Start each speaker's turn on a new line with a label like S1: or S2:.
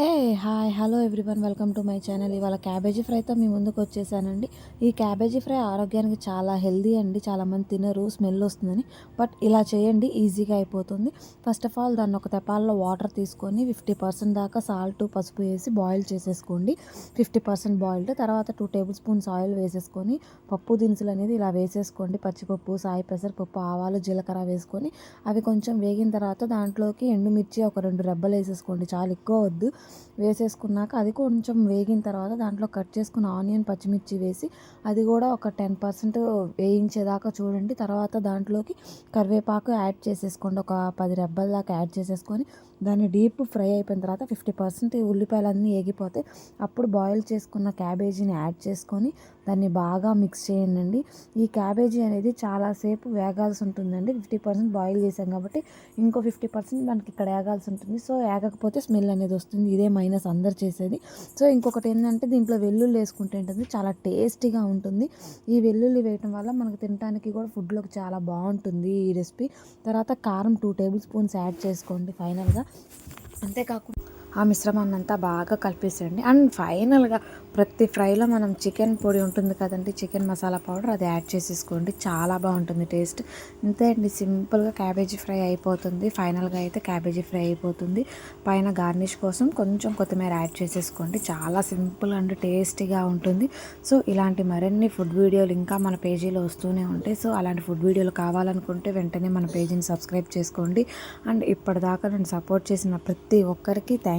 S1: Hey hi hello everyone welcome to my channel ఇవాళ cabbage ఫ్రైతో మీ ముందుకు వచ్చేసానండి. ఈ క్యాబేజీ ఫ్రై ఆరోగ్యానికి చాలా హెల్దీ అండి. చాలామంది తినరు స్మెల్ వస్తుందని. బట్ ఇలా చేయండి ఈజీగా అయిపోతుంది. ఫస్ట్ ఆఫ్ ఆల్ దాన్ని ఒక తెపాల్లో వాటర్ తీసుకొని ఫిఫ్టీ పర్సెంట్ దాకా సాల్ట్ పసుపు వేసి బాయిల్ చేసేసుకోండి. ఫిఫ్టీ పర్సెంట్ బాయిల్డ్ తర్వాత టూ టేబుల్ స్పూన్స్ ఆయిల్ వేసేసుకొని పప్పు దినుసులు అనేది ఇలా వేసేసుకోండి. పచ్చిపప్పు సాయి పెసరపప్పు ఆవాలు జీలకర్ర వేసుకొని అవి కొంచెం వేగిన తర్వాత దాంట్లోకి ఎండుమిర్చి ఒక రెండు రెబ్బలు వేసేసుకోండి. చాలా ఎక్కువ వద్దు. వేసేసుకున్నాక అది కొంచెం వేగిన తర్వాత దాంట్లో కట్ చేసుకున్న ఆనియన్ పచ్చిమిర్చి వేసి అది కూడా ఒక టెన్ పర్సెంట్ వేయించేదాకా చూడండి. తర్వాత దాంట్లోకి కరివేపాకు యాడ్ చేసేసుకోండి. ఒక పది రెబ్బల దాకా యాడ్ చేసేసుకొని దాన్ని డీప్ ఫ్రై అయిపోయిన తర్వాత ఫిఫ్టీ పర్సెంట్ ఉల్లిపాయలన్నీ ఏగిపోతే అప్పుడు బాయిల్ చేసుకున్న క్యాబేజీని యాడ్ చేసుకొని దాన్ని బాగా మిక్స్ చేయండి ఈ క్యాబేజీ అనేది చాలాసేపు వేగాల్సి ఉంటుందండి. ఫిఫ్టీ పర్సెంట్ బాయిల్ చేసాం కాబట్టి ఇంకో ఫిఫ్టీ పర్సెంట్ మనకి ఇక్కడ వేగాల్సి ఉంటుంది. సో వేగకపోతే స్మెల్ అనేది వస్తుంది. ఇదే మైనస్ అందరు చేసేది. సో ఇంకొకటి ఏంటంటే దీంట్లో వెల్లుల్లి వేసుకుంటే ఏంటంటే చాలా టేస్టీగా ఉంటుంది. ఈ వెల్లుల్లి వేయటం వల్ల మనకు తినడానికి కూడా ఫుడ్లోకి చాలా బాగుంటుంది ఈ రెసిపీ. తర్వాత కారం టూ టేబుల్ స్పూన్స్ యాడ్ చేసుకోండి ఫైనల్గా. అంతేకాకుండా ఆ మిశ్రమాన్ని అంతా బాగా కలిపేసేయండి. అండ్ ఫైనల్గా ప్రతి ఫ్రైలో మనం చికెన్ పొడి ఉంటుంది కదండి చికెన్ మసాలా పౌడర్ అది యాడ్ చేసేసుకోండి. చాలా బాగుంటుంది టేస్ట్. అంతే అండి సింపుల్గా క్యాబేజీ ఫ్రై అయిపోతుంది. ఫైనల్గా అయితే క్యాబేజీ ఫ్రై అయిపోతుంది. పైన గార్నిష్ కోసం కొంచెం కొత్తిమీర యాడ్ చేసేసుకోండి. చాలా సింపుల్ అండ్ టేస్టీగా ఉంటుంది. సో ఇలాంటి మరిన్ని ఫుడ్ వీడియోలు ఇంకా మన పేజీలో వస్తూనే ఉంటాయి. సో అలాంటి ఫుడ్ వీడియోలు కావాలనుకుంటే వెంటనే మన పేజీని సబ్స్క్రైబ్ చేసుకోండి. అండ్ ఇప్పటిదాకా నేను సపోర్ట్ చేసిన ప్రతి ఒక్కరికి థ్యాంక్